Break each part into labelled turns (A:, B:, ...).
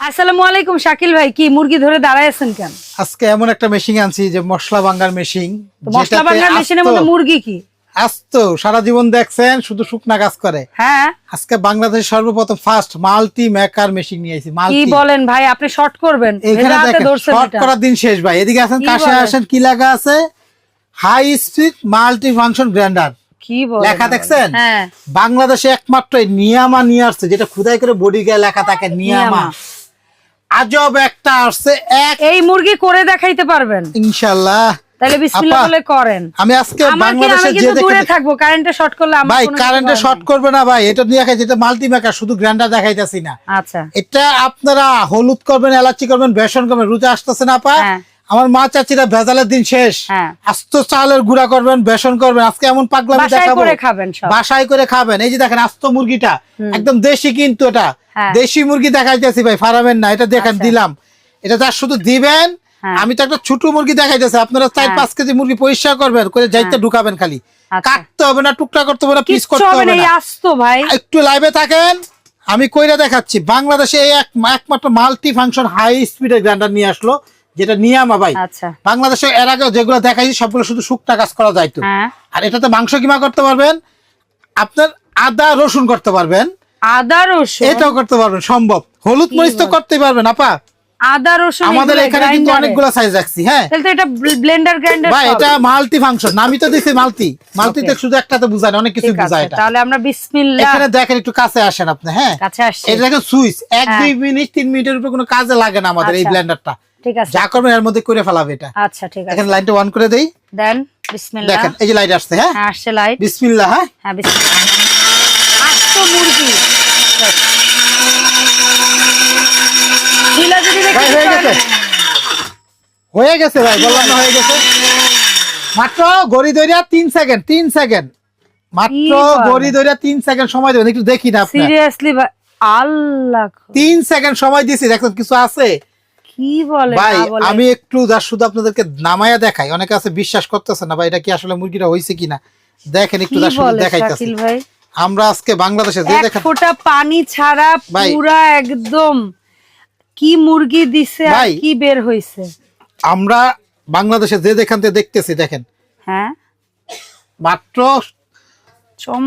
A: আসসালামু আলাইকুম শাকিল ভাই কি মুরগি ধরে দাঁড়ায় আছেন কেন?
B: আজকে এমন একটা মেশিন আনছি যে মশলা ভাঙ্গার মেশিন
A: মশলা মেশিনের মধ্যে মুরগি কি?
B: আস্ত সারা জীবন দেখছেন শুধু শুকনা কাজ করে।
A: হ্যাঁ।
B: আজকে বাংলাদেশের সর্বপ্রথম ফার্স্ট মাল্টি মেকার মেশিন নিয়ে আইছি
A: কি বলেন ভাই আপনি শর্ট করবেন।
B: এখানে দেখেন শর্ট করার দিন শেষ ভাই। এদিকে আছেন কাছে আসেন কি লেখা আছে? High speed multi function grinder
A: কি বলেন?
B: লেখা দেখছেন?
A: হ্যাঁ।
B: বাংলাদেশে একমাত্র নিয়ামা নিয়ে আসছে যেটা খুদাই করে বডি গায়ে লেখা থাকে নিয়ামা। আজব একটা আসছে এক
A: এই মুরগি করে দেখাইতে পারবেন।
B: ইনশাল্লাহ।
A: তাহলে বিসমিল্লাহ
B: আপা,
A: বলে করেন।
B: আমি আজকে
A: আমার কি আমি
B: বাংলাদেশে যে
A: দূরে থাকব কারেন্টে শর্ট করলে আমার
B: ভাই কারেন্টে শর্ট করবে না ভাই এটা নিয়ে মাল্টি মেকার শুধু দেখাইতেছি না।
A: আচ্ছা।
B: এটা আপনারা হলুদ করবেন এলাচি করবেন বেসন করবেন রুজা আসতেছে না পা
A: হ্যাঁ।
B: আমার মা চাচিরা ভেজালের দিন শেষ
A: হ্যাঁ।
B: আস্ত চালের গুঁড়া করবেন বেসন করবেন আজকে এমন পাগলামি দেখাবো
A: করে খাবেন
B: বাসায় করে খাবেন এই যে দেখেন আস্ত মুরগিটা একদম দেশি কিন্তু এটা
A: হ্যাঁ।
B: দেশি মুরগি দেখাইতেছি ভাই ফারাবেন না এটা দেখেন
A: আচ্ছা।
B: দিলাম এটা যা শুধু দিবেন
A: হ্যাঁ।
B: আমি তো একটা ছোট মুরগি দেখাইতেছি আপনারা চার। পাঁচ কেজি মুরগি পরিষ্কার করবেন করে যাইতে ঢুকাবেন খালি
A: আচ্ছা।
B: কাটতে হবে না টুকরা করতে হবে না পিস করতে
A: হবে না ভাই
B: একটু লাইভে থাকেন আমি কইরা দেখাচ্ছি বাংলাদেশে এই এক একমাত্র মাল্টি ফাংশন হাই স্পিডের গ্রাইন্ডার নিয়ে আসলো যেটা নিয়ামা ভাই।
A: আচ্ছা।
B: বাংলাদেশে এর আগে যেগুলো দেখাইছি সবগুলো শুধু শুকটা কাজ করা যাইতো
A: হ্যাঁ।
B: আর এটাতে মাংস কিমা করতে পারবেন? আপনার আদা রসুন করতে পারবেন।
A: আদা রসুন?
B: এটাও করতে পারবেন সম্ভব। হলুদ মরিচ তো করতে পারবেন আপা।
A: আদা রসুন
B: আমাদের এখানে কিন্তু অনেকগুলো সাইজ রাখছি হ্যাঁ।
A: তাহলে এটা ব্লেন্ডার গ্রাইন্ডার
B: ভাই এটা মাল্টি ফাংশন নামই তো দিছি মাল্টি মাল্টিতে শুধু একটাতে বুঝায় অনেক কিছু বুঝায় এটা।
A: তাহলে আমরা বিসমিল্লাহ
B: এখানে দেখেন একটু কাছে আসেন আপনি হ্যাঁ।
A: কাছে আসছি।
B: এটা দেখেন সুইচ। এক
A: হ্যাঁ।
B: দুই মিনিট তিন মিনিটের উপরে কোনো কাজে লাগে না আমাদের এই
A: আচ্ছা।
B: ব্লেন্ডারটা
A: ঠিক আছে।
B: যা করবেন এর মধ্যে করে ফেলাবে এটা।
A: আচ্ছা ঠিক আছে।
B: এখানে লাইনটা অন করে দেই।
A: দেন বিসমিল্লাহ।
B: দেখেন এই যে লাইট আসছে হ্যাঁ?
A: হ্যাঁ আসছে লাইট
B: বিসমিল্লাহ হ্যাঁ?
A: হ্যাঁ বিসমিল্লাহ। আস্ত মুরগি। ঢিলা যদি
B: হয়ে গেছে। হয়ে গেছে ভাই বললাম না হয়ে গেছে। মাত্র গড়ি দইরা তিন সেকেন্ড তিন সেকেন্ড মাত্র গড়ি দইরা তিন সেকেন্ড সময় দেবেন একটু দেখি না আপনার।
A: সিরিয়াসলি আল্লাহ।
B: তিন সেকেন্ড সময় দিছি দেখুন কিছু আছে?
A: কি বলে
B: ভাই আমি একটু যা শুধু আপনাদেরকে নামায়া দেখাই। অনেকে আছে বিশ্বাস করতেছে না ভাই এটা কি আসলে মুরগিটা হয়েছে কিনা? দেখেন একটু যা শুধু
A: ভাই?
B: আমরা আজকে বাংলাদেশে যে দেখেন
A: ফোঁটা পানি ছাড়া। পুরা একদম কি মুরগি দিছে আর। কি বের হইছে?
B: আমরা বাংলাদেশে যে দেখান থেকে দেখতেছি দেখেন।
A: হ্যাঁ?
B: মাত্র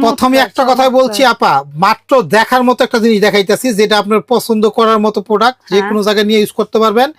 B: প্রথমে একটা কথাই বলছি আপা মাত্র দেখার মতো একটা জিনিস দেখাইতেছি যেটা আপনার পছন্দ করার মতো প্রোডাক্ট যে
A: হ্যাঁ।
B: কোনো জায়গায় নিয়ে ইউজ করতে পারবেন।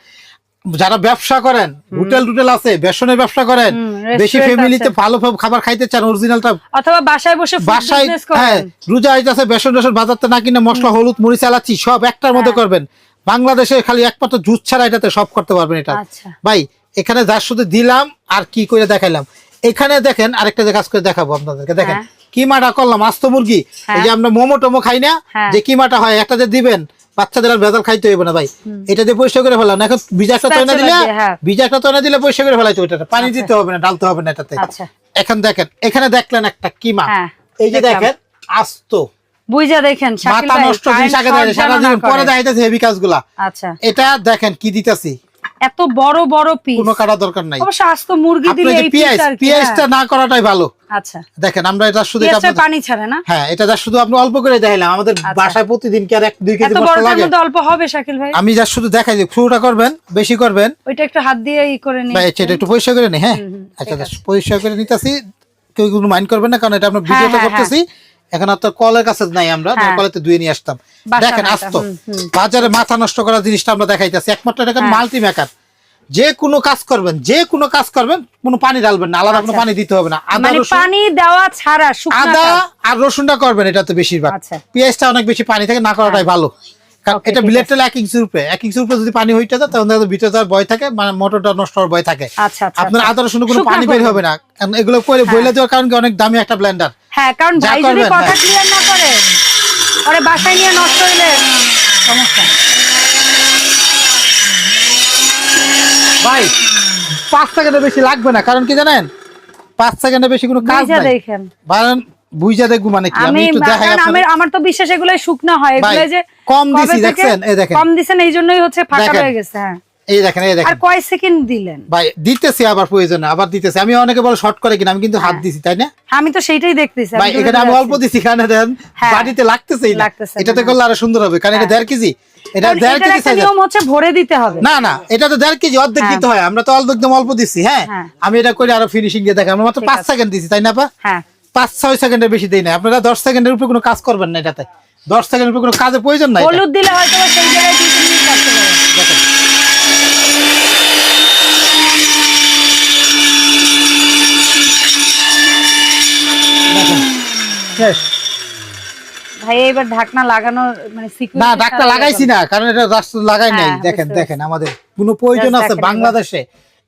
B: যারা ব্যবসা করেন হোটেল টুটেল আছে বেসনের ব্যবসা করেন বেশি ফ্যামিলিতে ভালো খাবার খাইতে চান অরিজিনালটা
A: অথবা বাসায় বসে
B: বাসায় হ্যাঁ রোজা আইতাছে বেসন টেসন বাজারতে না কিনে মশলা হলুদ মরিচ এলাচি সব একটার মধ্যে
A: হ্যাঁ।
B: করবেন। বাংলাদেশে খালি একমাত্র জুস ছাড়া এটাতে সব করতে পারবেন এটা।
A: আচ্ছা।
B: ভাই এখানে যার শুধু দিলাম আর কি করে দেখাইলাম। এখানে দেখেন আরেকটা কাজ করে দেখাবো আপনাদেরকে। দেখেন
A: হ্যাঁ।
B: কিমাটা করলাম আস্ত মুরগি।
A: হ্যাঁ।
B: এই যে আমরা মোমো টোমো খাই না
A: হ্যাঁ।
B: যে কিমাটা হয় একটা যে দিবেন বাচ্চাদের আর ভেজাল খাইতে হইবে না ভাই। এটা দিয়ে পরিষ্কার করে ফেলাম। এখন বিজাটা দিলে
A: হ্যাঁ।
B: বিজাটা দিলে পরিষ্কার করে ফেলাইতে ওইটা পানি দিতে হবে না ডালতে হবে না এটাতে।
A: আচ্ছা।
B: এখন দেখেন এখানে দেখলেন একটা কিমা।
A: হ্যাঁ,
B: এই যে দেখেন আস্ত।
A: বুঝা দেখেন
B: মাথা নষ্ট জিনিস আগে সারা পরে। দেখাইতেছে হেভি কাজগুলা।
A: আচ্ছা।
B: এটা দেখেন কি দিতেছি।
A: এত বড় বড় পিস
B: কোনো কাটা দরকার নাই।
A: অবশ্য আস্ত মুরগি
B: আপনি
A: দিলে এই পিস
B: পিঁয়াজটা
A: হ্যাঁ।
B: না করাটাই ভালো।
A: আচ্ছা।
B: দেখেন আমরা এটা শুধু এটা
A: পানি ছাড়ে না?
B: হ্যাঁ এটা যা শুধু আপনি অল্প করে দেখাইলাম। আমাদের
A: আচ্ছা।
B: বাসায় প্রতিদিন কি আর এক দুই কেজি মশলা লাগে?
A: মধ্যে অল্প হবে শাকিল ভাই?
B: আমি যা শুধু দেখাই যে শুরুটা করবেন বেশি করবেন।
A: ওইটা একটু হাত দিয়ে ই করে নি
B: ভাই সেটা একটু পরিষ্কার করে নি হ্যাঁ? আচ্ছা
A: ঠিক
B: আচ্ছা, পরিষ্কার করে নিতেছি। কেউ কোনো মাইন্ড করবেন না কারণ এটা আমরা ভিডিওতে
A: হ্যাঁ,
B: করতেছি। এখন আর তো কলের কাছে নাই আমরা
A: হ্যাঁ।
B: কলেতে ধুয়ে নিয়ে আসতাম। দেখেন আস্ত। বাজারে মাথা নষ্ট করার জিনিসটা আমরা দেখাইতেছি। একমাত্র এটা
A: হ্যাঁ।
B: মাল্টি মেকার যে কোনো কাজ করবেন যে কোনো কাজ করবেন কোনো পানি ঢালবেন না। আলাদা কোনো
A: আচ্ছা।
B: পানি দিতে হবে না। আদা
A: মানে পানি দেওয়া ছাড়া
B: আদা আর রসুনটা করবেন এটা তো বেশিরভাগ।
A: আচ্ছা।
B: পেঁয়াজটা অনেক বেশি পানি থাকে না করাটাই ভালো। কারণ এটা এক যদি পানি হইতে যায় তখন ভিতরে তার ভয় থাকে মানে মোটরটা নষ্ট হওয়ার ভয় থাকে।
A: আচ্ছা
B: আপনার। আদা রসুন কোনো পানি বের হবে না। কারণ এগুলো করে বইলে দেওয়ার কারণ কি? অনেক দামি একটা ব্লেন্ডার
A: হ্যাঁ কারণ ভাই যদি কথা। ক্লিয়ার না করে পরে বাসায় নিয়ে নষ্ট হইলে সমস্যা।
B: ভাই পাঁচ সেকেন্ডের বেশি লাগবে না কারণ কি জানেন? পাঁচ সেকেন্ডের বেশি কোনো কাজ নাই।
A: দেখেন।
B: কারণ বুঝা দেখব মানে কি? আমি একটু দেখাই আপনাদের।
A: আমার তো বিশ্বাস এগুলো শুকনো হয়।
B: ভাই,
A: এগুলো যে
B: কম দিছি
A: থেকে
B: দেখছেন? এই দেখেন।
A: কম দিছেন এই জন্যই হচ্ছে ফাঁকা হয়ে গেছে হ্যাঁ।
B: এই দেখেন এই
A: আর কয় সেকেন্ড দিলেন?
B: ভাই দিতেছি আবার প্রয়োজনে আবার দিতেছি। আমি অনেকে বলে শর্ট করে কিনা আমি কিন্তু হাত দিছি তাই না?
A: আমি তো সেইটাই দেখতেছি
B: ভাই এখানে আমি অল্প দিছি কারণে দেন?
A: হ্যাঁ।
B: বাড়িতে লাগতেছেই না
A: লাগতেছে না,
B: এটাতে
A: হ্যাঁ।
B: করলে আরও সুন্দর হবে কারণ এটা দেড় কেজি। এটা দেড় কেজি
A: নিয়ম হচ্ছে ভরে দিতে হবে।
B: না না এটা তো দেড় কেজি অর্ধেক
A: হ্যাঁ।
B: দিতে হয়। আমরা তো অল্প একদম অল্প দিচ্ছি হ্যাঁ।
A: হ্যাঁ।
B: আমি এটা করে আরও ফিনিশিং দিয়ে দেখাই আমরা মাত্র পাঁচ সেকেন্ড দিছি তাই না পা
A: হ্যাঁ।
B: পাঁচ ছয় সেকেন্ডের বেশি দেই না আপনারা দশ সেকেন্ডের উপরে কোনো কাজ করবেন না এটাতে। দশ সেকেন্ডের উপরে কোনো কাজের প্রয়োজন নাই
A: হলুদ দিলে হয়তো সেই জায়গায় দুই তিন মিনিট লাগতে পারে।
B: দেখেন। দেখেন। শেষ।
A: ভাই এবার ঢাকনা লাগানোর মানে
B: না ডাক্তার লাগাইছি না কারণ এটা রাস্তা লাগাই নাই।
A: হ্যাঁ,
B: দেখেন দেখেন আমাদের কোনো প্রয়োজন আছে বাংলাদেশে।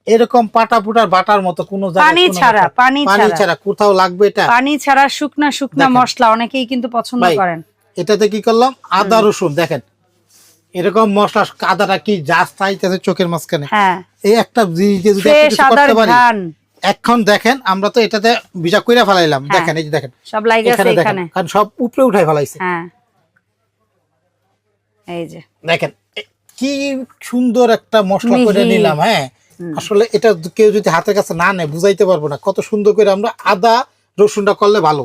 B: এরকম পাটা বাটার মতো কোনো
A: পানি ছাড়া, পানি
B: পানি
A: ছাড়া।
B: ছাড়া কোথাও লাগবে এটা?
A: পানি ছাড়া শুকনা শুকনা মশলা অনেকেই কিন্তু পছন্দ করেন।
B: এটাতে কি করলাম? আদা রসুন দেখেন। এরকম মশলা আদাটা কি চাইতেছে চোখের মাঝখানে।
A: হ্যাঁ।
B: এই একটা জিনিস যদি পারি এখন দেখেন আমরা তো এটাতে ভিজা কইরা ফেলাইলাম।
A: হ্যাঁ।
B: দেখেন এই যে দেখেন।
A: সব লাগে আছে
B: এখানে কারণ সব উপরে উঠাই ফেলাইছে।
A: হ্যাঁ। এই যে।
B: দেখেন কি সুন্দর একটা মশলা করে নিলাম হ্যাঁ? আসলে এটা কেউ যদি হাতের কাছে না নেয় বুঝাইতে পারব না। কত সুন্দর করে আমরা আদা রসুনটা করলে ভালো।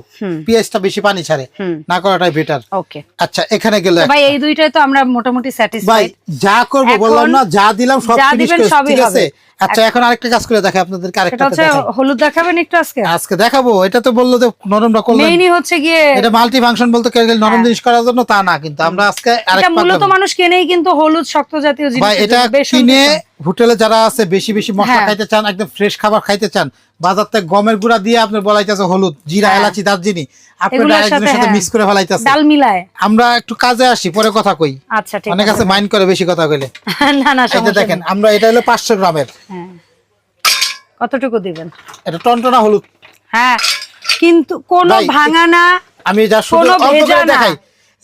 B: পেঁয়াজটা বেশি পানি ছাড়ে না করাটাই বেটার
A: ওকে
B: আচ্ছা এখানে গেলে
A: ভাই এই দুইটাই তো আমরা মোটামুটি স্যাটিসফাইড
B: যা করব বললাম না যা দিলাম সব ফিনিশ ঠিক আছে? আচ্ছা এখন আরেকটা কাজ করে দেখে
A: আপনাদের
B: আরেকটা
A: হচ্ছে হলুদ দেখাবেন একটু আজকে?
B: আজকে দেখাবো এটা তো বলল যে নরমটা করলেন।
A: মেইনই হচ্ছে গিয়ে
B: এটা মাল্টি ফাংশন বলতে গেলে নরম জিনিস করার জন্য তা না কিন্তু আমরা আজকে
A: হ্যাঁ। এটা মূলত মানুষ কেনেই কিন্তু হলুদ শক্ত জাতীয় জিনিস
B: ভাই এটা কিনে। হোটেলে যারা আছে বেশি বেশি মশলা
A: হ্যাঁ।
B: খাইতে চান একদম ফ্রেশ খাবার খাইতে চান বাজার থেকে গমের গুঁড়া দিয়ে আপনার বলাইতেছে হলুদ জিরা
A: হ্যাঁ।
B: এলাচি দারচিনি আরেকজনের
A: সাথে, হ্যাঁ।
B: মিক্স করে ফেলাইতেছে।
A: ডাল মিলায়।
B: আমরা একটু কাজে আসি পরে কথা কই।
A: আচ্ছা ঠিক
B: অনেক আছে। মাইন্ড করে বেশি কথা কইলে।
A: না না সমস্যা
B: দেখেন আমরা এটা হলো পাঁচশো গ্রামের।
A: কতটুকু দিবেন?
B: এটা টনটনা হলুদ।
A: হ্যাঁ কিন্তু কোনো
B: ভাই,
A: ভাঙা না
B: আমি যা শুধু অল্প করে দেখাই।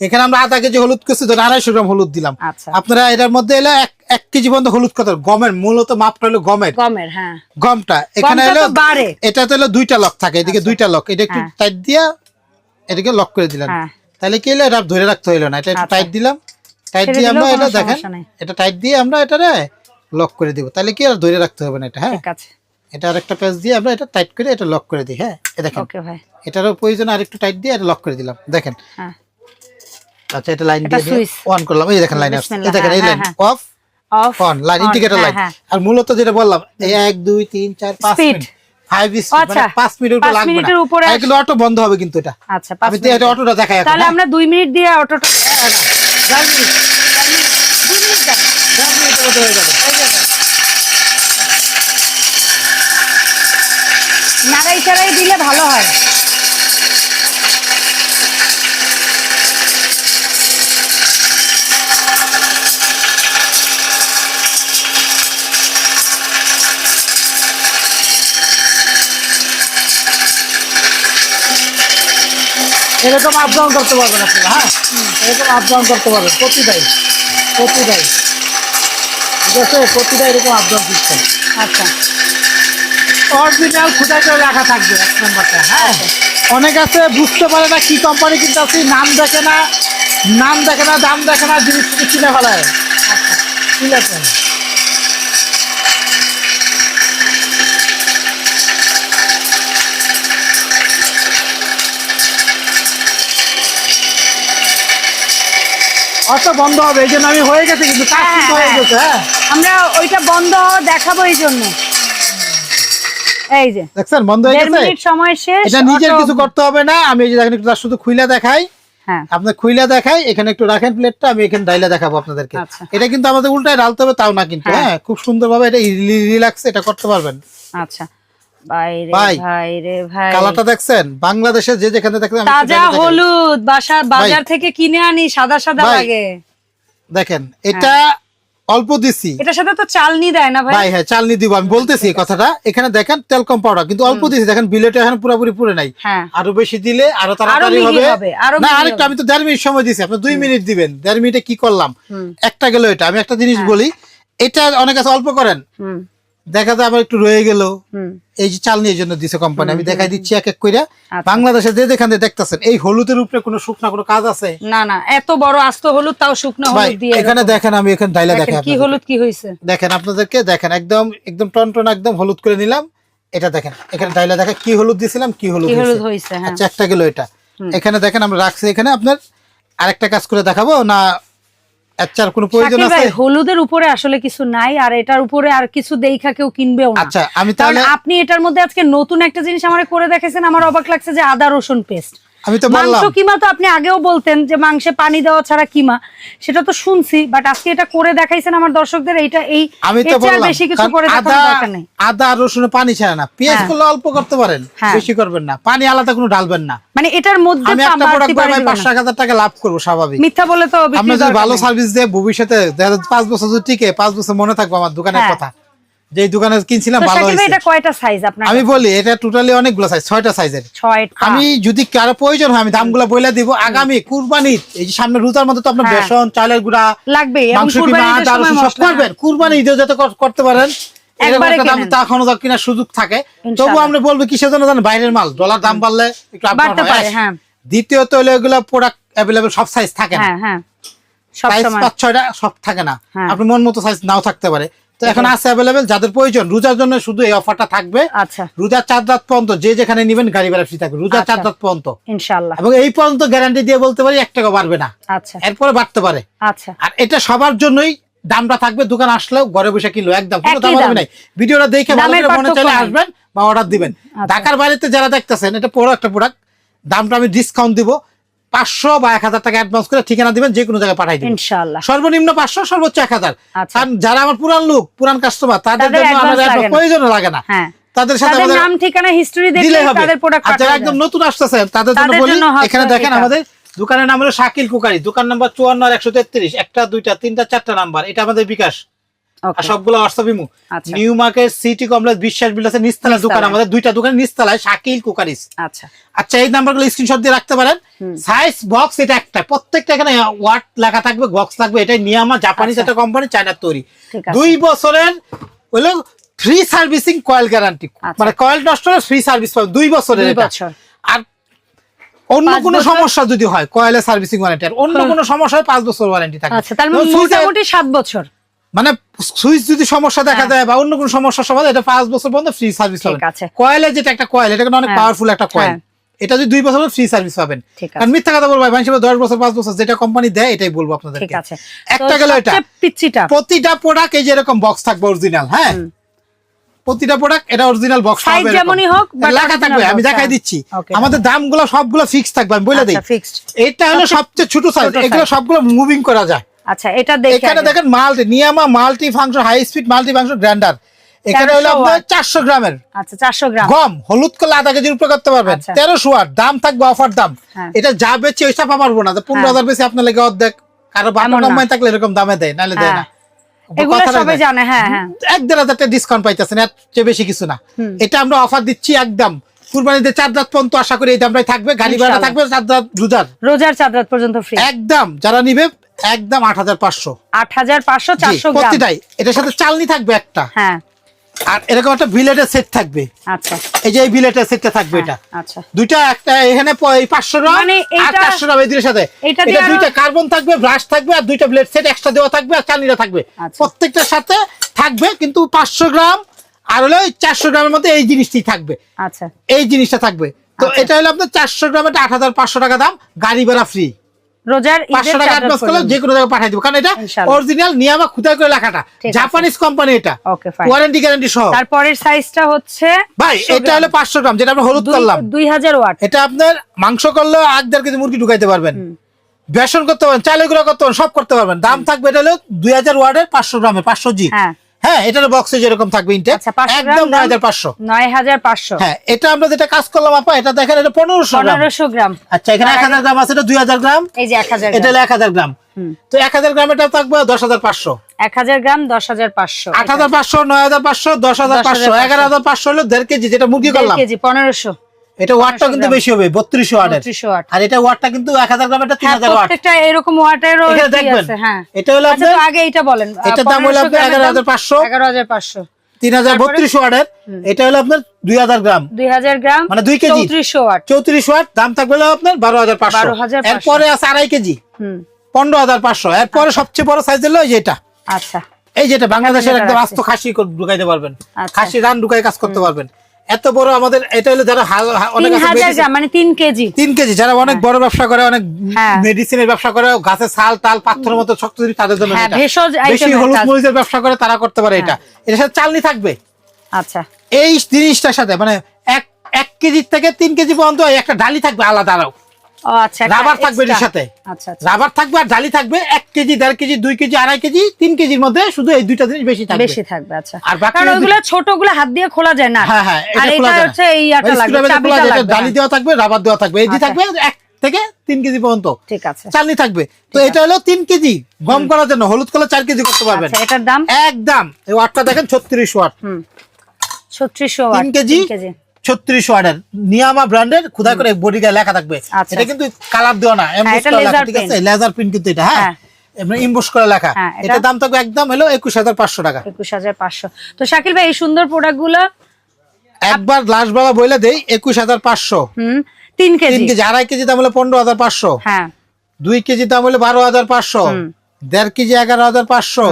B: এখানে আমরা আধা কেজি হলুদ করছি ধরুন আড়াইশো গ্রাম হলুদ দিলাম।
A: আচ্ছা।
B: আপনারা এটার মধ্যে এলে এক কেজি পর্যন্ত হলুদ কত? গমের মূলত মাপটা হলো গমের।
A: গমের হ্যাঁ।
B: গমটা এখানে হলো
A: তো
B: এটা তো হলো দুইটা লক থাকে এদিকে দুইটা লক। এটা একটু
A: হ্যাঁ।
B: টাইট দিয়া এটাকে লক করে দিলেন
A: হ্যাঁ।
B: তাহলে কি হলো? এটা ধরে রাখতে হইল না। এটা একটু
A: আচ্ছা।
B: টাইট দিলাম। টাইট দিয়ে আমরা এটা দেখেন এটা টাইট দিয়ে আমরা এটারে লক করে দিব। তাহলে কি আর ধরে রাখতে হবে না এটা হ্যাঁ? এটা আরেকটা পেজ দিয়ে আমরা এটা টাইট করে এটা লক করে দিই হ্যাঁ? এ দেখেন।
A: ওকে ভাই।
B: এটারও প্রয়োজন আর একটু টাইট দিয়ে এটা লক করে দিলাম। দেখেন।
A: হ্যাঁ।
B: আচ্ছা এটা লাইন দিয়ে অন করলাম। এই দেখেন লাইন আসছে এই দেখেন এই
A: হ্যাঁ,
B: লাইন
A: হ্যাঁ।
B: Off
A: off
B: on line indicator line
A: হ্যাঁ
B: আর মূলত যেটা বললাম এই এক দুই তিন চার পাঁচ
A: Speed।
B: মিনিট ফাইভ
A: আচ্ছা,
B: মানে পাঁচ মিনিটের উপর
A: পাঁচ
B: লাগবে না।
A: উপরে
B: এগুলো অটো বন্ধ হবে কিন্তু এটা।
A: আচ্ছা
B: আমি তো এটা অটোটা দেখাই এখন
A: তাহলে
B: হ্যাঁ?
A: আমরা দুই মিনিট দিয়ে অটোটা
B: চার মিনিট, মিনিটের হয়ে যাবে।
A: নাড়াই চাড়াই দিলে ভালো হয়।
B: এরকম আপ ডাউন করতে পারবেন আপনারা হ্যাঁ? এরকম আপ ডাউন করতে পারবেন প্রতিটাই প্রতিটাই। ঠিক আছে? প্রতিটাই এরকম আপ ডাউন দিচ্ছেন
A: আচ্ছা।
B: অরিজিনাল খুঁটাই করে রাখা থাকবে এক নম্বরটা হ্যাঁ? অনেক আছে বুঝতে পারে না কি কোম্পানি কিন্তু আছে নাম দেখে না নাম দেখে না দাম দেখে না জিনিস কিনে ফেলায়। আচ্ছা। ঠিক আছে? অত বন্ধ হবে এই জন্য আমি হয়ে গেছে কিন্তু কাজ
A: হ্যাঁ,
B: কিন্তু হয়ে
A: হ্যাঁ।
B: গেছে হ্যাঁ।
A: আমরা ওইটা বন্ধ হওয়া দেখাবো এই জন্য। এই যে।
B: দেখছেন বন্ধ হয়ে গেছে?
A: মিনিট সময় শেষ
B: এটা নিজের কিছু করতে হবে না আমি এই যে দেখেন একটু শুধু খুইলা দেখাই।
A: হ্যাঁ।
B: আপনার খুইলা দেখাই এখানে একটু রাখেন প্লেটটা আমি এখানে ডাইলা দেখাবো আপনাদেরকে।
A: আচ্ছা।
B: এটা কিন্তু আমাদের উল্টায় ডালতে হবে তাও না কিন্তু
A: হ্যাঁ।
B: হ্যাঁ খুব সুন্দরভাবে এটা রিল্যাক্স এটা করতে পারবেন।
A: আচ্ছা।
B: দেখছেন? বাংলাদেশে যে যেখানে দেখেন
A: তাজা হলুদ বাজার থেকে কিনে আনি সাদা সাদা লাগে।
B: দেখেন এটা অল্প দিছি।
A: এটার সাথে তো চালনি দেয় না
B: ভাই। হ্যাঁ চালনি দিব আমি বলতেছি কথাটা। এখানে দেখেন তেলকম পাউডার কিন্তু অল্প দিছি। দেখেন বিলেটে এখন পুরোপুরি পুরে নাই।
A: হ্যাঁ।
B: আরও বেশি দিলে আরও তাড়াতাড়ি হবে। না আরেকটা আমি তো দেড় মিনিট সময় দিছি। আপনি দুই মিনিট দিবেন। দেড় মিনিটে কি করলাম? একটা গেল এটা। আমি একটা জিনিস বলি। এটা অনেক আছে অল্প করেন। দেখা যায় আবার একটু রয়ে গেল এই যে চাল নিয়ে জন্য দিছে কোম্পানি আমি দেখাই দিচ্ছি এক এক কইরা।
A: আচ্ছা।
B: বাংলাদেশে যে যেখানে দেখতেছেন এই হলুদের উপরে কোনো শুকনা কোনো কাজ আছে?
A: না না এত বড় আস্ত হলুদ তাও শুকনো হলুদ দিয়ে
B: এখানে দেখেন আমি এখানে ডাইলা
A: দেখেন কি হলুদ কি হয়েছে
B: দেখেন আপনাদেরকে দেখেন একদম একদম টনটন একদম হলুদ করে নিলাম। এটা দেখেন এখানে ডাইলা দেখেন কি হলুদ দিছিলাম কি হলুদ
A: কি হলুদ
B: হয়েছে।
A: হয়েছে হ্যাঁ।
B: আচ্ছা একটা গেল এটা। এখানে দেখেন আমরা রাখছি এখানে আপনার আরেকটা কাজ করে দেখাবো না আচ্ছা কোনো প্রয়োজন আছে?
A: হলুদের উপরে আসলে কিছু নাই আর এটার উপরে আর কিছু দেইখা কেউ কিনবেও না।
B: আচ্ছা আমি তাহলে
A: আপনি এটার মধ্যে আজকে নতুন একটা জিনিস আমার করে দেখেছেন আমার অবাক লাগছে যে আদা রসুন পেস্ট
B: আমি তো
A: মাংস কিমা তো আপনি আগেও বলতেন যে মাংসে পানি দেওয়া ছাড়া কিমা। সেটা তো শুনছি বাট আজকে এটা করে দেখাইছেন আমার দর্শকদের এইটা এই
B: আমি তো বললাম
A: বেশি কিছু করে
B: আদা
A: দেখানোর দরকার নেই।
B: আদা রসুনে পানি ছাড়া না। পেঁয়াজ
A: হ্যাঁ।
B: করলে অল্প করতে পারেন
A: হ্যাঁ।
B: বেশি করবেন না। পানি আলাদা কোনো ঢালবেন না।
A: মানে এটার মধ্যে
B: আমি একটা প্রোডাক্ট
A: না।
B: এক হাজার টাকা লাভ করব স্বাভাবিক।
A: মিথ্যা বলে তো বিক্রির
B: যদি ভালো সার্ভিস দেয় ভবিষ্যতে দেখা যাচ্ছে পাঁচ বছর যদি টিকে পাঁচ বছর মনে থাকব আমার দোকানের
A: হ্যাঁ।
B: কথা। যে দোকানে কিনছিলাম ভালো হয়েছে।
A: এটা কয়টা সাইজ আপনার?
B: আমি বলি এটা টোটালি অনেকগুলো সাইজ ছয়টা সাইজের
A: ছয়টা
B: আমি যদি কারও প্রয়োজন হয় আমি দামগুলো বইলা দিব। আগামী কুরবানির এই যে সামনে রোজার মধ্যে তো আপনার
A: হ্যাঁ।
B: বেসন চালের গুঁড়া
A: লাগবে
B: মাংস কিমা সব করবেন। কুরবানি ঈদে যাতে করতে পারেন। তা কেনার সুযোগ থাকে। তবু। আমরা বলব কিসের জন্য জানেন বাইরের মাল ডলার দাম বাড়লে একটু হয়।
A: হ্যাঁ।
B: দ্বিতীয়ত হলো এগুলো প্রোডাক্ট অ্যাভেলেবেল সব সাইজ থাকে না।
A: হ্যাঁ হ্যাঁ। সব
B: সাইজ
A: সময়।
B: পাঁচ ছয়টা সব থাকে না। আপনার মন মতো সাইজ নাও থাকতে পারে। তো এখন আছে অ্যাভেলেবেল যাদের প্রয়োজন রোজার জন্য শুধু এই অফারটা থাকবে।
A: আচ্ছা।
B: রোজার চার রাত পর্যন্ত যে যেখানে নেবেন গাড়ি ভাড়া ফ্রি থাকবে। রোজার চার
A: আচ্ছা।
B: রাত পর্যন্ত।
A: ইনশাআল্লাহ।
B: এবং এই পর্যন্ত গ্যারান্টি দিয়ে বলতে পারি এক টাকা বাড়বে না।
A: আচ্ছা।
B: এরপরে বাড়তে পারে।
A: আচ্ছা।
B: আর এটা সবার জন্যই দামটা থাকবে দোকান আসলেও ঘরে বসে কিনলো একদম কোনো দাম
A: দাম।
B: নাই। ভিডিওটা দেখে ভালো করে মনে আসবেন বা অর্ডার দিবেন।
A: আচ্ছা।
B: ঢাকার বাইরেতে যারা দেখতেছেন এটা বড় একটা প্রোডাক্ট দামটা আমি ডিসকাউন্ট দিব। পাঁচশো বা এক হাজার টাকা অ্যাডভান্স করে ঠিকানা দিবেন যে কোনো জায়গায় পাঠাই দিবেন। সর্বনিম্ন পাঁচশো সর্বোচ্চ এক হাজার।
A: আচ্ছা।
B: কারণ যারা আমার পুরান লোক পুরান কাস্টমার তাদের জন্য আমাদের। প্রয়োজন লাগে না।
A: হ্যাঁ।
B: তাদের সাথে আমাদের
A: নাম ঠিকানা হিস্ট্রি
B: দিলে
A: তাদের প্রোডাক্ট
B: যারা একদম নতুন আসতেছে তাদের জন্য বলি এখানে দেখেন আমাদের দোকানের নাম হলো শাকিল কুকারি। দোকান নাম্বার চুয়ান্ন একশো তেত্রিশ। একটা দুইটা তিনটা চারটা নাম্বার। এটা আমাদের বিকাশ। আর সবগুলো হোয়াটসঅ্যাপ ইমু। নিউ মার্কেট সিটি কমপ্লেক্স বিশ্বাস নিস্তালা দোকান আমাদের দুইটা দোকান নিস্তালায় শাকিল কুকারিস।
A: আচ্ছা।
B: আচ্ছা এই নাম্বারগুলো স্ক্রিনশট দিয়ে রাখতে পারেন। সাইজ বক্স এটা একটা। প্রত্যেকটা এখানে ওয়াট লেখা থাকবে বক্স থাকবে এটাই নিয়ামা জাপানিজ। একটা কোম্পানি চায়নার তৈরি। দুই বছরের হলো ফ্রি সার্ভিসিং কয়েল গ্যারান্টি। মানে কয়েল নষ্ট হলে ফ্রি সার্ভিস দুই বছরের আর অন্য কোনো? সমস্যা যদি হয় কয়েলের সার্ভিসিং ওয়ারেন্টি আর অন্য কোনো সমস্যা হয় পাঁচ বছর ওয়ারেন্টি থাকে।
A: আচ্ছা তার মানে মোটামুটি সাত বছর।
B: মানে সুইচ যদি সমস্যা দেখা
A: হ্যাঁ।
B: দেয় বা অন্য কোনো সমস্যার সময় এটা পাঁচ বছর পর্যন্ত ফ্রি সার্ভিস পাবেন।
A: আছে।
B: কয়েলের যেটা একটা কয়েল এটা কিন্তু অনেক
A: হ্যাঁ।
B: পাওয়ারফুল একটা কয়েল।
A: হ্যাঁ।
B: এটা যদি দুই বছর ফ্রি সার্ভিস পাবেন। কারণ মিথ্যা কথা বলব ভাই হিসেবে দশ বছর পাঁচ বছর যেটা কোম্পানি দেয় এটাই বলব আপনাদের একটা গেল এটা। প্রতিটা প্রোডাক্ট এই যে এরকম বক্স থাকবে অরিজিনাল হ্যাঁ? প্রতিটা প্রোডাক্ট এটা অরিজিনাল বক্স
A: Size যেমনই হোক,
B: লেখা থাকবে আমি দেখাই
A: হ্যাঁ।
B: দিচ্ছি. আমাদের দামগুলো সবগুলো ফিক্স থাকবে আমি বলে দিই।
A: আচ্ছা
B: এটা হলো সবচেয়ে ছোট সাইজ এগুলো সবগুলো মুভিং করা যায়।
A: আচ্ছা এটা
B: এখানে দেখেন multi নিয়ামা multi function high speed multi function grinder. এখানে হলো আপনার
A: watt।
B: চারশো গ্রামের।
A: আচ্ছা চারশো গ্রাম।
B: গম হলুদ করলে আধা কেজির উপরে করতে পারবেন।
A: আচ্ছা।
B: তেরোশো ওয়াট দাম থাকবে অফার দাম।
A: হ্যাঁ।
B: এটা যা বেচে ওইটা পারব না। পনেরো
A: হ্যাঁ।
B: হাজার বেশি আপনার লেগে অর্ধেক। কারও থাকলে এরকম দামে দেয় নাহলে দেয় না।
A: হ্যাঁ। এগুলো সবাই জানে হ্যাঁ হ্যাঁ।
B: এক দেড় হাজার টাকা ডিসকাউন্ট পাইতেছেন এর চেয়ে বেশি কিছু না। এটা আমরা অফার দিচ্ছি একদম। কুরবানিতে চার রাত পর্যন্ত আশা করি এই দামটাই থাকবে। গাড়ি ভাড়া থাকবে চার রাত রোজার।
A: রোজার চাঁদ রাত পর্যন্ত ফ্রি
B: একদম। যারা নিবে একদম আট হাজার পাঁচশো।
A: আট হাজার পাঁচশো চারশো গ্রাম।
B: প্রতিটাই। এটার সাথে চালনি থাকবে একটা।
A: হ্যাঁ।
B: আর এরকম একটা বিলেটের সেট থাকবে।
A: আচ্ছা।
B: এই যে এই বিলেটের সেটটা থাকবে এটা।
A: আচ্ছা।
B: দুইটা একটা এখানে প- এই পাঁচশো গ্রাম
A: মানে
B: আর
A: এইটা-
B: চারশো গ্রাম এই সাথে। এটা দুইটা কার্বন থাকবে ব্রাশ থাকবে আর দুইটা ব্লেড সেট এক্সট্রা দেওয়া থাকবে আর চালনিটা থাকবে।
A: আচ্ছা।
B: প্রত্যেকটার সাথে থাকবে কিন্তু পাঁচশো গ্রাম আর হলো চারশো গ্রামের মধ্যে এই জিনিসটি থাকবে।
A: আচ্ছা।
B: এই জিনিসটা থাকবে। তো
A: আচ্ছা।
B: এটা হলো আপনার চারশো গ্রাম এটা আট হাজার পাঁচশো টাকা দাম গাড়ি ভাড়া ফ্রি
A: রোজার
B: পাঁচশো টাকা অ্যাডভান্স করলে
A: পর্যন্ত।
B: যে কোনো জায়গায় পাঠিয়ে দিব। কারণ এটা অরিজিনাল নিয়ামা খুদাই করে লেখাটা জাপানিজ কোম্পানি এটা।
A: Okay,
B: ওয়ারেন্টি গ্যারান্টি সহ।
A: তারপরের সাইজটা হচ্ছে
B: ভাই এটা হলো পাঁচশো গ্রাম যেটা আমরা হলুদ করলাম।
A: দুই হাজার ওয়াট।
B: এটা আপনার মাংস করলেও আট দেড় কেজি মুরগি ঢুকাইতে পারবেন। বেসন করতে পারবেন চালের গুঁড়া করতে পারবেন সব করতে পারবেন। দাম থাকবে এটা হলো দুই হাজার ওয়ার্ডের পাঁচশো গ্রামে পাঁচশো জি।
A: হ্যাঁ।
B: হ্যাঁ এটার বক্সে যেরকম থাকবে ইনটেক
A: আচ্ছা পাঁচশো
B: একদম হ্যাঁ এটা আমরা যেটা কাজ করলাম আপা এটা দেখেন এটা গ্রাম। আচ্ছা এখানে এক হাজার গ্রাম আছে এটা দুই হাজার গ্রাম।
A: এই যে
B: এটা হলো এক হাজার গ্রাম। তো এক হাজার গ্রাম এটা থাকবে দশ হাজার পাঁচশো।
A: এক হাজার গ্রাম দশ হাজার পাঁচশো
B: আট হাজার পাঁচশো নয় হাজার পাঁচশো দশ হাজার পাঁচশো
A: 10,500
B: এগারো হাজার পাঁচশো হলো দেড় কেজি যেটা মুরগি করলাম।
A: কেজি পনেরোশো।
B: এটা ওয়াটটা কিন্তু বেশি হবে বত্রিশশো ওয়াটের।
A: বত্রিশশো ওয়াট।
B: আর এটা ওয়াটটা কিন্তু এক হাজার গ্রাম এটা তিন
A: হ্যাঁ
B: হাজার ওয়াট।
A: প্রত্যেকটা এরকম
B: দেখবেন।
A: আছে, হ্যাঁ।
B: এটা হলো
A: আচ্ছা তো
B: আপনার-
A: আগে এটা বলেন
B: এটার দাম হলো আপনার 11,500
A: এগারো হাজার পাঁচশো।
B: তিন হাজার বত্রিশ ওয়ার্ডের এটা হলো আপনার দুই হাজার গ্রাম।
A: দুই হাজার গ্রাম
B: মানে দুই কেজি।
A: চৌত্রিশশো ওয়াট।
B: চৌত্রিশ ওয়াট দাম থাকবে আপনার বারো হাজার পাঁচশো।
A: 12,500
B: এরপরে আছে আড়াই কেজি।
A: হুম।
B: পনেরো হাজার পাঁচশো। এরপরে সবচেয়ে বড় সাইজ হলো এটা।
A: আচ্ছা।
B: এই যেটা বাংলাদেশের একদম আস্ত খাসি ঢুকাইতে পারবেন।
A: আচ্ছা।
B: খাসি রান ঢুকাই কাজ করতে পারবেন। এত বড় আমাদের এটা হলো যারা অনেক
A: মানে তিন কেজি।
B: তিন কেজি যারা অনেক বড় ব্যবসা করে অনেক
A: হ্যাঁ।
B: মেডিসিনের ব্যবসা করে গাছের সাল তাল পাথর মতো শক্ত জিনিস তাদের জন্য
A: হ্যাঁ,
B: বেশি হলুদ মরিচের ব্যবসা করে তারা করতে পারে এটা। এটার সাথে চালনি থাকবে।
A: আচ্ছা।
B: এই জিনিসটার সাথে মানে এক এক কেজির থেকে তিন কেজি পর্যন্ত একটা ডালি থাকবে আলাদা
A: ও আচ্ছা
B: রাবার থাকবে এর সাথে।
A: আচ্ছা আচ্ছা।
B: রাবার থাকবে আর ডালি থাকবে এক কেজি দেড় কেজি দুই কেজি আড়াই কেজি তিন কেজির মধ্যে শুধু এই দুইটা জিনিস বেশি থাকবে।
A: বেশি থাকবে আচ্ছা।
B: আর বাকি
A: কারণ ছোটগুলো হাত দিয়ে খোলা যায় না।
B: হ্যাঁ হ্যাঁ এটা
A: এটা
B: খোলা যায়
A: হচ্ছে এই আটা লাগবে
B: screwdriver টা খোলা
A: চাবিটা লাগবে।
B: ডালি দেওয়া থাকবে রাবার দেওয়া থাকবে এই যে
A: আচ্ছা।
B: থাকবে থেকে কেজি পর্যন্ত।
A: ঠিক আছে।
B: চালনি থাকবে। তো এটা হলো তিন কেজি। গম করার জন্য হলুদ কলা চার কেজি করতে পারবেন।
A: আচ্ছা এটার দাম?
B: একদম। এই ওয়াটটা দেখেন ছত্রিশ ওয়াট।
A: হুম। ছত্রিশশো ওয়াট
B: তিন কেজি।
A: কেজি।
B: ছত্রিশ ওয়াটের নিয়ামা ব্র্যান্ডের খুদা করে বডি গায়ে লেখা থাকবে।
A: আচ্ছা।
B: এটা কিন্তু কালার দেওয়া না
A: laser
B: ঠিক আছে। লেজার প্রিন্ট কিন্তু এটা হ্যাঁ?
A: হ্যাঁ।
B: ইমবোস করা লেখা।
A: হ্যাঁ, এটা-
B: দাম থাকবে একদম হলো একুশ হাজার পাঁচশো টাকা।
A: একুশ হাজার পাঁচশো। তো শাকিল ভাই এই সুন্দর প্রোডাক্টগুলো
B: একবার লাস্ট বেলা দেই একুশ হাজার পাঁচশো।
A: হুম তিন কেজি।
B: তিন কেজি আড়াই কেজি দাম হলো পনেরো হাজার পাঁচশো।
A: হ্যাঁ।
B: দুই কেজি দাম হলো বারো হাজার পাঁচশো। দেড় কেজি এগারো হাজার পাঁচশো।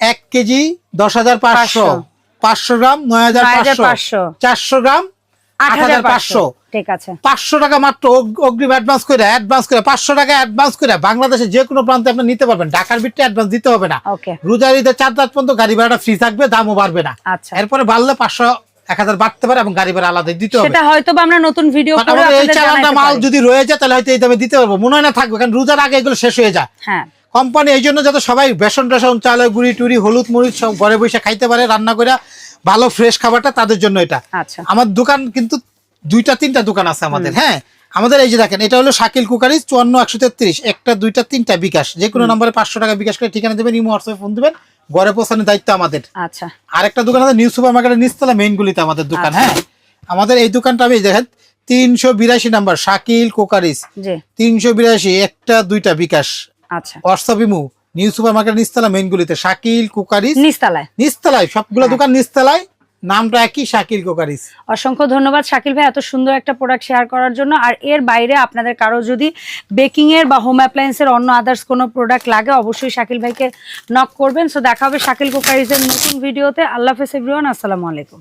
B: এক কেজি দশ হাজার পাঁচশো।
A: পাঁচশো।
B: গ্রাম নয় হাজার পাঁচশো। চারশো গ্রাম
A: আট হাজার পাঁচশো। ঠিক আছে।
B: পাঁচশো টাকা মাত্র অগ্রিম অ্যাডভান্স করে অ্যাডভান্স করে পাঁচশো টাকা অ্যাডভান্স করে বাংলাদেশে যে কোনো প্রান্তে আপনি নিতে পারবেন। ঢাকার বিটটা অ্যাডভান্স দিতে হবে না। রোজার ঈদের চার রাত পর্যন্ত গাড়ি ভাড়াটা ফ্রি থাকবে দামও বাড়বে না।
A: আচ্ছা।
B: এরপরে বাড়লে পাঁচশো এক হাজার বাড়তে পারে এবং গাড়ি ভাড়া আলাদা দিতে হবে।
A: সেটা হয়তো আমরা নতুন ভিডিও
B: আমাদের এই চালানটা মাল যদি রয়ে যায় তাহলে হয়তো এই দামে দিতে পারব। মনে হয় না থাকবে কারণ রোজার আগে এগুলো শেষ হয়ে যায়।
A: হ্যাঁ।
B: কোম্পানি এই জন্য যাতে সবাই বেসন টেসন চালে গুড়ি টুড়ি হলুদ মরিচ সব ঘরে বসে খাইতে পারে রান্না করে ভালো ফ্রেশ খাবারটা তাদের জন্য এটা।
A: আচ্ছা।
B: আমার দোকান কিন্তু দুইটা তিনটা দোকান আছে আমাদের হ্যাঁ? আমাদের এই যে দেখেন এটা হলো শাকিল কুকারিজ চুয়ান্ন একশো তেত্রিশ। একটা দুইটা তিনটা বিকাশ। যে কোনো নম্বরে পাঁচশো টাকা বিকাশ করে ঠিকানা দেবেন ইমো হোয়াটসঅ্যাপে ফোন দেবেন ঘরে পৌঁছানোর দায়িত্ব আমাদের।
A: আচ্ছা।
B: আরেকটা দোকান আছে নিউ সুপার মার্কেটের নিচতলা মেইনগুলিতে আমাদের দোকান
A: আচ্ছা।
B: হ্যাঁ? আমাদের এই দোকানটা আমি দেখেন তিনশো বিরাশি নাম্বার শাকিল কোকারিস। তিনশো বিরাশি একটা দুইটা বিকাশ।
A: আচ্ছা।
B: হোয়াটসঅ্যাপ ইমু? নিউ সুপার মার্কেট নিচতলা মেইনগুলিতে শাকিল কোকারিস। সবগুলো
A: হ্যাঁ।
B: দোকান নামটা একই শাকিল কোকারিস।
A: অসংখ্য ধন্যবাদ শাকিল ভাই এত সুন্দর একটা প্রোডাক্ট শেয়ার করার জন্য। আর এর বাইরে আপনাদের কারও যদি বেকিং এর বা হোম অ্যাপ্লায়েন্সের অন্য আদার্স কোনো প্রোডাক্ট লাগে অবশ্যই শাকিল ভাইকে নক করবেন। সো দেখা হবে শাকিল কুকারিজের নতুন ভিডিওতে আল্লাহ হাফেজ এভরিওয়ান আসসালামু আলাইকুম।